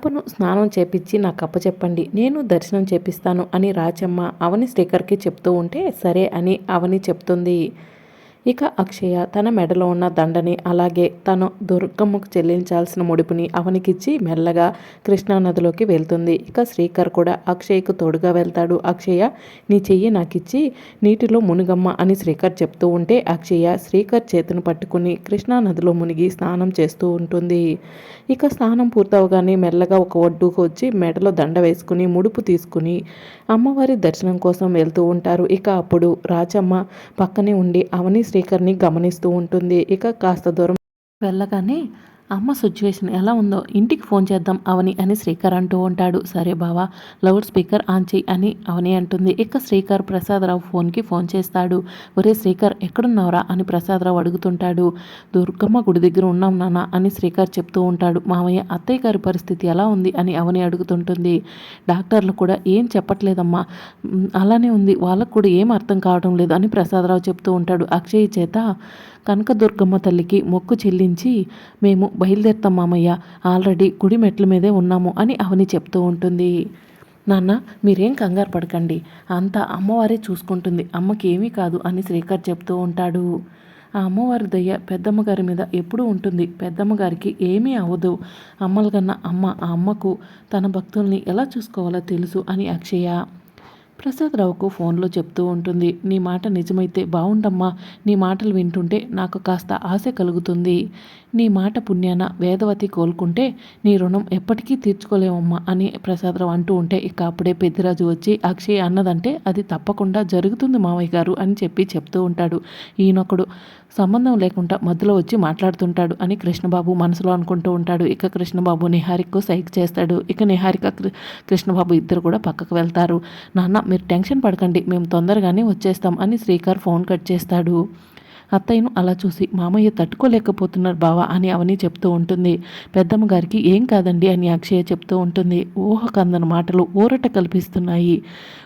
పాపను స్నానం చేపించి నాకు అప్పచెప్పండి నేను దర్శనం చేపిస్తాను అని రాచమ్మ అవని శ్రీకర్కి చెప్తూ ఉంటే సరే అని అవని చెప్తుంది. ఇక అక్షయ తన మెడలో ఉన్న దండని అలాగే తను దుర్గమ్మకు చెల్లించాల్సిన ముడుపుని అవనికిచ్చి మెల్లగా కృష్ణానదిలోకి వెళ్తుంది. ఇక శ్రీకర్ కూడా అక్షయ్కు తోడుగా వెళ్తాడు. అక్షయ నీ చెయ్యి నాకిచ్చి నీటిలో మునుగమ్మ అని శ్రీకర్ చెప్తూ ఉంటే అక్షయ శ్రీకర్ చేతిని పట్టుకుని కృష్ణానదిలో మునిగి స్నానం చేస్తూ ఉంటుంది. ఇక స్నానం పూర్తవగానే మెల్లగా ఒక ఒడ్డుకు వచ్చి మెడలో దండ వేసుకుని ముడుపు తీసుకుని అమ్మవారి దర్శనం కోసం వెళ్తూ ఉంటారు. ఇక అప్పుడు రాజమ్మ పక్కనే ఉండి అవని శ్రీకర్ని గమనిస్తూ ఉంటుంది. ఇక కాస్త దూరం వెళ్ళగానే అమ్మ సిచ్యువేషన్ ఎలా ఉందో ఇంటికి ఫోన్ చేద్దాం అవని అని శ్రీకర్ అంటూ ఉంటాడు. సరే బావా లౌడ్ స్పీకర్ ఆన్ చేయి అని అవని అంటుంది. ఇక శ్రీకర్ ప్రసాదరావు ఫోన్కి ఫోన్ చేస్తాడు. ఒరే శ్రీకర్ ఎక్కడున్నావురా అని ప్రసాదరావు అడుగుతుంటాడు. దుర్గమ్మ గుడి దగ్గర ఉన్నాం నాన్న అని శ్రీకర్ చెప్తూ ఉంటాడు. మామయ్య అత్తయ్య గారి పరిస్థితి ఎలా ఉంది అని అవని అడుగుతుంటుంది. డాక్టర్లు కూడా ఏం చెప్పట్లేదమ్మా. అలానే ఉంది. వాళ్ళకు కూడా ఏం అర్థం కావడం లేదు అని ప్రసాదరావు చెప్తూ ఉంటాడు. అక్షయ్ చేత కనకదుర్గమ్మ తల్లికి మొక్కు చెల్లించి మేము బయలుదేరుతాం మామయ్య. ఆల్రెడీ గుడి మెట్ల మీదే ఉన్నాము అని అవని చెప్తూ ఉంటుంది. నాన్న మీరేం కంగారు పడకండి. అంతా అమ్మవారే చూసుకుంటుంది. అమ్మకి ఏమీ కాదు అని శ్రీకర్ చెప్తూ ఉంటాడు. ఆ అమ్మవారి దయ్య పెద్దమ్మ గారి మీద ఎప్పుడూ ఉంటుంది. పెద్దమ్మ గారికి ఏమీ అవ్వదు. అమ్మల కన్నా అమ్మ ఆ అమ్మకు తన భక్తుల్ని ఎలా చూసుకోవాలో తెలుసు అని అక్షయ. ప్రసాదరావుకు ఫోన్లో చెప్తూ ఉంటుంది నీ మాట నిజమైతే బాగుండమ్మా నీ మాటలు వింటుంటే నాకు కాస్త ఆశ కలుగుతుంది. నీ మాట పుణ్యాన వేదవతి కోలుకుంటే నీ రుణం ఎప్పటికీ తీర్చుకోలేమమ్మా అని ప్రసాదరావు అంటూ ఉంటే ఇక అప్పుడే పెద్దిరాజు వచ్చి అక్షయ్ అన్నదంటే అది తప్పకుండా జరుగుతుంది మావయ్య గారు అని చెప్పి చెప్తూ ఉంటాడు. ఈయనొకడు సంబంధం లేకుండా మధ్యలో వచ్చి మాట్లాడుతుంటాడు అని కృష్ణబాబు మనసులో అనుకుంటూ ఉంటాడు. ఇక కృష్ణబాబు నిహారికకు సైక్ చేస్తాడు. ఇక నిహారిక కృష్ణబాబు ఇద్దరు కూడా పక్కకు వెళ్తారు. నాన్న మీరు టెన్షన్ పడకండి మేము తొందరగానే వచ్చేస్తాం అని శ్రీకర్ ఫోన్ కట్ చేస్తాడు. అత్తయ్యను అలా చూసి మామయ్య తట్టుకోలేకపోతున్నారు బావా అని అవని చెప్తూ ఉంటుంది. పెద్దమ్మ గారికి ఏం కాదండి అని అక్షయ చెప్తూ ఉంటుంది. ఊహ కందన మాటలు ఊరట కల్పిస్తున్నాయి.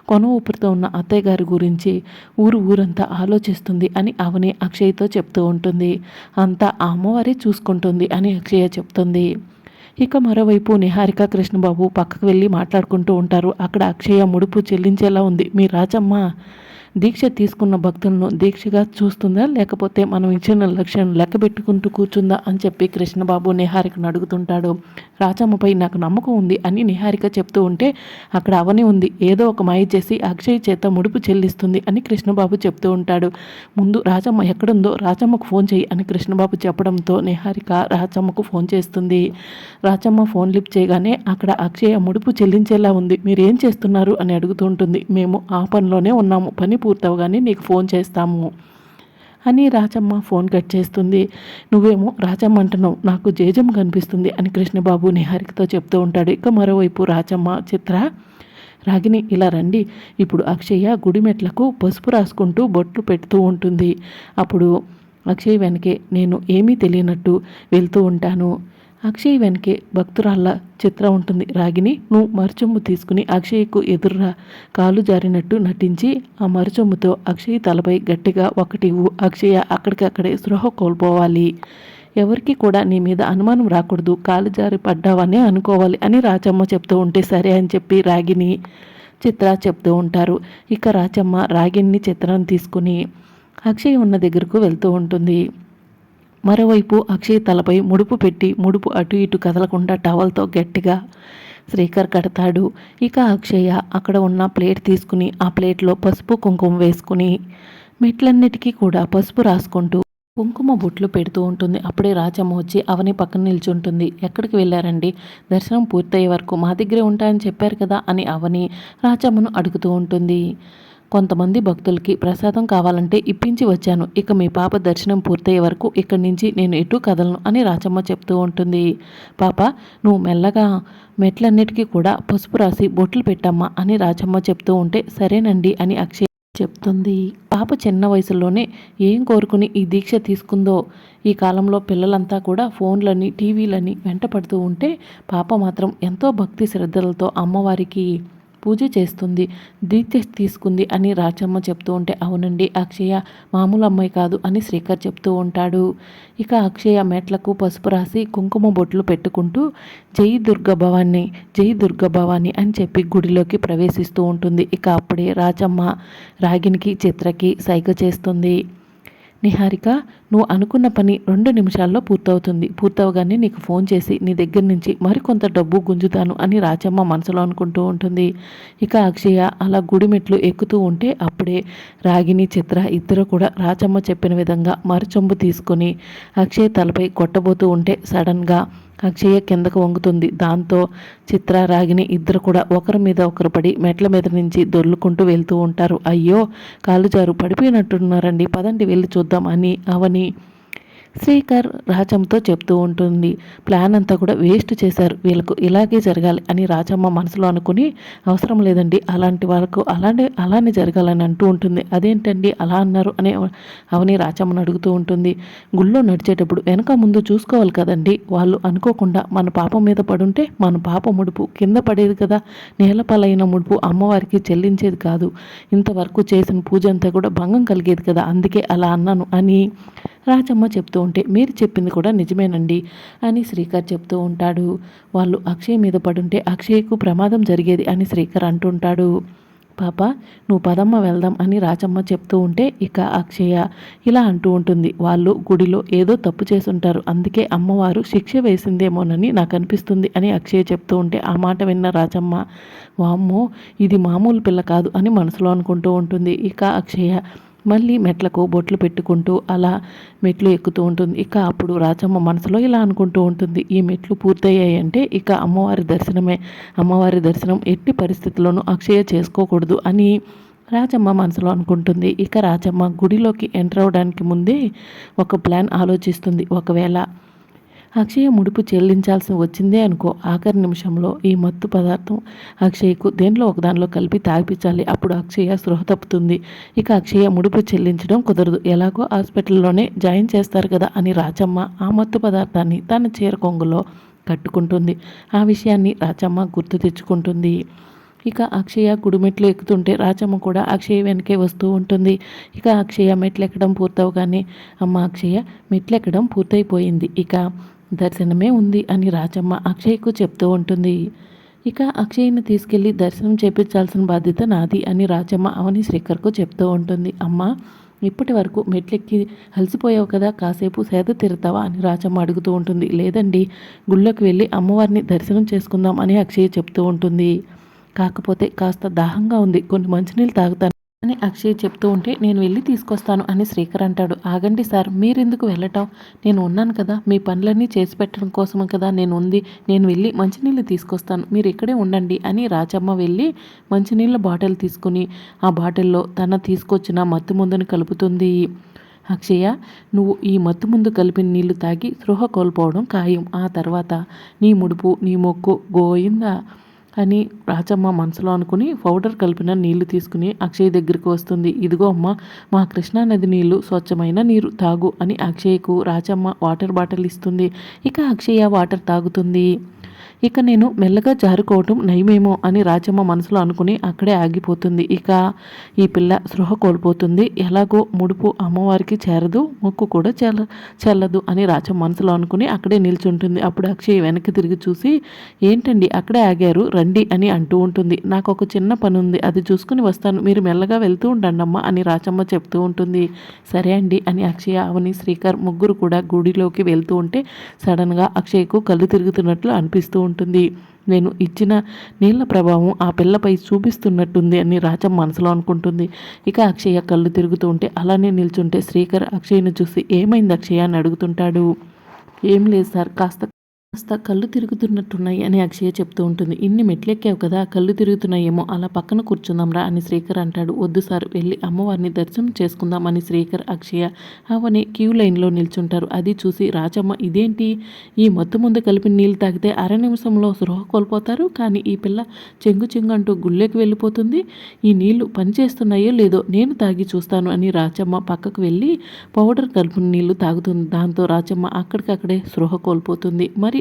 కొన ఊపిరితో ఉన్న అత్తయ్య గారి గురించి ఊరు ఊరంతా ఆలోచిస్తుంది అని అవని అక్షయ్తో చెప్తూ ఉంటుంది. అంతా ఆ అమ్మవారే చూసుకుంటుంది అని అక్షయ చెప్తుంది. ఇక మరోవైపు నిహారిక కృష్ణబాబు పక్కకు వెళ్ళి మాట్లాడుకుంటూ ఉంటారు. అక్కడ అక్షయ ముడుపు చెల్లించేలా ఉంది. మీ రాజమ్మ దీక్ష తీసుకున్న భక్తులను దీక్షగా చూస్తుందా? లేకపోతే మనం ఇచ్చిన లక్ష్యం లెక్క పెట్టుకుంటూ కూర్చుందా? అని చెప్పి కృష్ణబాబు నిహారికను అడుగుతుంటాడు. రాచమ్మపై నాకు నమ్మకం ఉంది అని నిహారిక చెప్తూ ఉంటే అక్కడ అవని ఉంది. ఏదో ఒక మాయ చేసి అక్షయ్ చేత ముడుపు చెల్లిస్తుంది అని కృష్ణబాబు చెప్తూ ఉంటాడు. ముందు రాజమ్మ ఎక్కడుందో రాజమ్మకు ఫోన్ చేయి అని కృష్ణబాబు చెప్పడంతో నిహారిక రాజమ్మకు ఫోన్ చేస్తుంది. రాజమ్మ ఫోన్ లిఫ్ట్ చేయగానే అక్కడ అక్షయ ముడుపు చెల్లించేలా ఉంది. మీరు ఏం చేస్తున్నారు? అని అడుగుతూ ఉంటుంది. మేము ఆ పనిలోనే ఉన్నాము. పని పూర్తవగానే నీకు ఫోన్ చేస్తాము. అని రాజమ్మ ఫోన్ కట్ చేస్తుంది. నువ్వేమో రాజమ్మ అంటున్నావు నాకు జేజం కనిపిస్తుంది అని కృష్ణబాబు నిహారికతో చెప్తూ ఉంటాడు. ఇక మరోవైపు రాజమ్మ చిత్ర రాగిని ఇలా రండి. ఇప్పుడు అక్షయ్య గుడిమెట్లకు పసుపు రాసుకుంటూ బొట్లు పెడుతూ ఉంటుంది. అప్పుడు అక్షయ్ వెనకే నేను ఏమీ తెలియనట్టు వెళ్తూ ఉంటాను. అక్షయ్ వెనకే భక్తురాళ్ళ చిత్రం ఉంటుంది. రాగిని నువ్వు మరుచొమ్ము తీసుకుని అక్షయ్కు ఎదురురా. కాలు జారినట్టు నటించి ఆ మరుచొమ్ముతో అక్షయ్ తలపై గట్టిగా ఒకటి అక్షయ అక్కడికక్కడే స్పృహ కోల్పోవాలి. ఎవరికి కూడా నీ మీద అనుమానం రాకూడదు. కాలు జారి పడ్డావనే అనుకోవాలి అని రాచమ్మ చెప్తూ ఉంటే సరే అని చెప్పి రాగిని చిత్ర చెప్తూ ఉంటారు. ఇక రాచమ్మ రాగిని చిత్రం తీసుకుని అక్షయ్ ఉన్న దగ్గరకు వెళ్తూ ఉంటుంది. మరోవైపు అక్షయ్ తలపై ముడుపు పెట్టి ముడుపు అటు ఇటు కదలకుండా టవల్తో గట్టిగా శ్రీకర్ కడతాడు. ఇక అక్షయ్య అక్కడ ఉన్న ప్లేట్ తీసుకుని ఆ ప్లేట్లో పసుపు కుంకుమ వేసుకుని మెట్లన్నిటికీ కూడా పసుపు రాసుకుంటూ కుంకుమ బొట్లు పెడుతూ ఉంటుంది. అప్పుడే రాజమ్మ వచ్చి అవని పక్కన నిల్చుంటుంది. ఎక్కడికి వెళ్ళారండి? దర్శనం పూర్తయ్యే వరకు మా దగ్గరే ఉంటాయని చెప్పారు కదా అని అవని రాజమ్మను అడుగుతూ ఉంటుంది. కొంతమంది భక్తులకి ప్రసాదం కావాలంటే ఇప్పించి వచ్చాను. ఇక మీ పాప దర్శనం పూర్తయ్యే వరకు ఇక్కడి నుంచి నేను ఎటు కదలను అని రాచమ్మ చెప్తూ ఉంటుంది. పాప నువ్వు మెల్లగా మెట్లన్నిటికీ కూడా పసుపు రాసి బొట్లు పెట్టమ్మా అని రాచమ్మ చెప్తూ ఉంటే సరేనండి అని అక్షయ్ చెప్తుంది. పాప చిన్న వయసులోనే ఏం కోరుకుని ఈ దీక్ష తీసుకుందో ఈ కాలంలో పిల్లలంతా కూడా ఫోన్లని టీవీలని వెంట పడుతూ ఉంటే పాప మాత్రం ఎంతో భక్తి శ్రద్ధలతో అమ్మవారికి పూజ చేస్తుంది దీక్ష తీసుకుంది అని రాచమ్మ చెప్తూ ఉంటే అవునండి అక్షయ మామూలు అమ్మాయి కాదు అని శ్రీకర్ చెప్తూ ఉంటాడు. ఇక అక్షయ మెట్లకు పసుపు రాసి కుంకుమ బొట్లు పెట్టుకుంటూ జై దుర్గభవాన్ని జై దుర్గభవాని అని చెప్పి గుడిలోకి ప్రవేశిస్తూ ఉంటుంది. ఇక అప్పుడే రాచమ్మ రాగినికి చిత్రకి సైగ చేస్తుంది. నిహారిక నువ్వు అనుకున్న పని రెండు నిమిషాల్లో పూర్తవుతుంది. పూర్తవగానే నీకు ఫోన్ చేసి నీ దగ్గర నుంచి మరికొంత డబ్బు గుంజుతాను అని రాచమ్మ మనసులో అనుకుంటూ ఉంటుంది. ఇక అక్షయ అలా గుడి మెట్లు ఎక్కుతూ ఉంటే అప్పుడే రాగిని చిత్ర ఇద్దరు కూడా రాచమ్మ చెప్పిన విధంగా మరుచొంబు తీసుకొని అక్షయ్ తలపై కొట్టబోతూ ఉంటే సడన్గా అక్షయ కిందకు వంగుతుంది. దాంతో చిత్ర రాగిని ఇద్దరు కూడా ఒకరి మీద ఒకరు పడి మెట్ల మీద నుంచి దొర్లుకుంటూ వెళ్తూ ఉంటారు. అయ్యో కాలు జారు పడిపోయినట్టున్నారండి. పదండి వెళ్ళి చూద్దాం అని అవని శ్రీకర్ రాజంతో చెప్తూ ఉంటుంది ప్లాన్ అంతా కూడా వేస్ట్ చేశారు వీళ్ళకు ఇలాగే జరగాలి అని రాజమ్మ మనసులో అనుకుని అవసరం లేదండి అలాంటి వాళ్ళకు అలానే అలానే జరగాలని అంటూ ఉంటుంది. అదేంటండి అలా అన్నారు అని అవని రాజమ్మను అడుగుతూ ఉంటుంది. గుళ్ళో నడిచేటప్పుడు వెనక ముందు చూసుకోవాలి కదండి వాళ్ళు అనుకోకుండా మన పాపం మీద పడుంటే మన పాప ముడుపు కింద పడేది కదా నేలపాలైన ముడుపు అమ్మవారికి చెల్లించేది కాదు. ఇంతవరకు చేసిన పూజ అంతా కూడా భంగం కలిగేది కదా అందుకే అలా అన్నాను అని రాజమ్మ చెప్తూ ఉంటే మీరు చెప్పింది కూడా నిజమేనండి అని శ్రీకర్ చెప్తూ ఉంటాడు. వాళ్ళు అక్షయ్ మీద పడుంటే అక్షయ్కు ప్రమాదం జరిగేది అని శ్రీకర్ అంటుంటాడు. పాప నువ్వు పదమ్మ వెళ్దాం అని రాజమ్మ చెప్తూ ఉంటే ఇక అక్షయ ఇలా అంటూ ఉంటుంది. వాళ్ళు గుడిలో ఏదో తప్పు చేసుంటారు అందుకే అమ్మవారు శిక్ష వేసిందేమోనని నాకు అనిపిస్తుంది అని అక్షయ చెప్తూ ఉంటే ఆ మాట విన్న రాజమ్మ వామ్మో ఇది మామూలు పిల్ల కాదు అని మనసులో అనుకుంటూ ఉంటుంది. ఇక అక్షయ మళ్ళీ మెట్లకు బొట్లు పెట్టుకుంటూ అలా మెట్లు ఎక్కుతూ ఉంటుంది. ఇక అప్పుడు రాజమ్మ మనసులో ఇలా అనుకుంటూ ఉంటుంది. ఈ మెట్లు పూర్తయ్యాయంటే ఇక అమ్మవారి దర్శనమే. అమ్మవారి దర్శనం ఎట్టి పరిస్థితుల్లోనూ అక్షయ చేసుకోకూడదు అని రాజమ్మ మనసులో అనుకుంటుంది. ఇక రాజమ్మ గుడిలోకి ఎంటర్ అవడానికి ముందే ఒక ప్లాన్ ఆలోచిస్తుంది. ఒకవేళ అక్షయ ముడుపు చెల్లించాల్సి వచ్చిందే అనుకో ఆఖరి నిమిషంలో ఈ మత్తు పదార్థం అక్షయ్కు దేనిలో ఒకదానిలో కలిపి తాగిపించాలి. అప్పుడు అక్షయ స్పృహ తప్పుతుంది. ఇక అక్షయ ముడుపు చెల్లించడం కుదరదు. ఎలాగో హాస్పిటల్లోనే జాయిన్ చేస్తారు కదా అని రాజమ్మ ఆ మత్తు పదార్థాన్ని తన చీర కొంగులో కట్టుకుంటుంది. ఆ విషయాన్ని రాచమ్మ గుర్తు తెచ్చుకుంటుంది. ఇక అక్షయ గుడిమెట్లు ఎక్కుతుంటే రాచమ్మ కూడా అక్షయ వెనకే వస్తూ ఉంటుంది. ఇక అక్షయ మెట్లు ఎక్కడం పూర్తవగానే అమ్మ అక్షయ మెట్లు ఎక్కడం పూర్తయిపోయింది. ఇక దర్శనమే ఉంది అని రాజమ్మ అక్షయ్కు చెప్తూ ఉంటుంది. ఇక అక్షయ్ని తీసుకెళ్ళి దర్శనం చేపించాల్సిన బాధ్యత నాది అని రాజమ్మ అవని శ్రీకర్కు చెప్తూ ఉంటుంది. అమ్మ ఇప్పటి వరకు మెట్లెక్కి అలసిపోయావు కదా కాసేపు సేద తీరుతావా అని రాజమ్మ అడుగుతూ ఉంటుంది. లేదండి గుళ్ళోకి వెళ్ళి అమ్మవారిని దర్శనం చేసుకుందాం అని అక్షయ్ చెప్తూ ఉంటుంది. కాకపోతే కాస్త దాహంగా ఉంది. కొన్ని మంచినీళ్ళు తాగుతాను. అని అక్షయ్ చెప్తూ ఉంటే నేను వెళ్ళి తీసుకొస్తాను అని శ్రీకర్ అంటాడు. ఆగండి సార్ మీరెందుకు వెళ్ళటం? నేను ఉన్నాను కదా మీ పనులన్నీ చేసి పెట్టడం కోసం కదా నేను ఉంది. నేను వెళ్ళి మంచినీళ్ళు తీసుకొస్తాను. మీరు ఇక్కడే ఉండండి అని రాచమ్మ వెళ్ళి మంచినీళ్ళ బాటిల్ తీసుకుని ఆ బాటిల్లో తన తీసుకొచ్చిన మత్తు ముందుని కలుపుతుంది. అక్షయ నువ్వు ఈ మత్తు ముందు కలిపిన నీళ్ళు తాగి స్పృహ కోల్పోవడం ఖాయం. ఆ తర్వాత నీ ముడుపు నీ మొక్కు గోయిందా? అని రాచమ్మ మనసులో అనుకుని పౌడర్ కలిపిన నీళ్ళు తీసుకుని అక్షయ్ దగ్గరికి వస్తుంది. ఇదిగో అమ్మ మా కృష్ణానది నీళ్ళు స్వచ్ఛమైన నీరు తాగు అని అక్షయ్కు రాచమ్మ వాటర్ బాటిల్ ఇస్తుంది. ఇక అక్షయ వాటర్ తాగుతుంది. ఇక నేను మెల్లగా జారుకోవటం నయమేమో అని రాజమ్మ మనసులో అనుకుని అక్కడే ఆగిపోతుంది. ఇక ఈ పిల్ల సృహ కోల్పోతుంది. ఎలాగో ముడుపు అమ్మవారికి చేరదు ముక్కు కూడా చెల్ల చెల్లదు అని రాజమ్మ మనసులో అనుకుని అక్కడే నిల్చుంటుంది. అప్పుడు అక్షయ్ వెనక్కి తిరిగి చూసి ఏంటండి అక్కడే ఆగారు? రండి అని అంటూ ఉంటుంది. నాకు ఒక చిన్న పని ఉంది అది చూసుకుని వస్తాను. మీరు మెల్లగా వెళ్తూ ఉండండి అమ్మ అని రాజమ్మ చెప్తూ ఉంటుంది. సరే అండి అని అక్షయ అవని శ్రీకర్ ముగ్గురు కూడా గుడిలోకి వెళ్తూ ఉంటే సడన్గా అక్షయ్కు కళ్ళు తిరుగుతున్నట్లు అనిపిస్తూ ఉంటుంది. ఉంటుంది. నేను ఇచ్చిన నీళ్ళ ప్రభావం ఆ పిల్లపై చూపిస్తున్నట్టుంది అని రాజం మనసులో అనుకుంటుంది. ఇక అక్షయ కళ్ళు తిరుగుతూ ఉంటే అలానే నిల్చుంటే శ్రీకర్ అక్షయ్ను చూసి ఏమైంది అక్షయ అని అడుగుతుంటాడు. ఏం లేదు సార్ కాస్త కాస్త కళ్ళు తిరుగుతున్నట్టున్నాయి అని అక్షయ చెప్తూ ఉంటుంది. ఇన్ని మెట్లెక్కావు కదా కళ్ళు తిరుగుతున్నాయేమో అలా పక్కన కూర్చుందాంరా అని శ్రీకర్ అంటాడు. వద్దు సార్ వెళ్ళి అమ్మవారిని దర్శనం చేసుకుందాం అని శ్రీకర్ అక్షయ అవని క్యూ లైన్లో నిల్చుంటారు. అది చూసి రాజమ్మ ఇదేంటి? ఈ మత్తు ముందు కలిపి నీళ్ళు తాగితే అర నిమిషంలో సృహ కోల్పోతారు? కానీ ఈ పిల్ల చెంగు చెంగు అంటూ గుళ్ళెకి వెళ్ళిపోతుంది. ఈ నీళ్ళు పనిచేస్తున్నాయో లేదో నేను తాగి చూస్తాను అని రాజమ్మ పక్కకు వెళ్ళి పౌడర్ కలిపిన నీళ్ళు తాగుతుంది. దాంతో రాజమ్మ అక్కడికక్కడే సృహ కోల్పోతుంది. మరి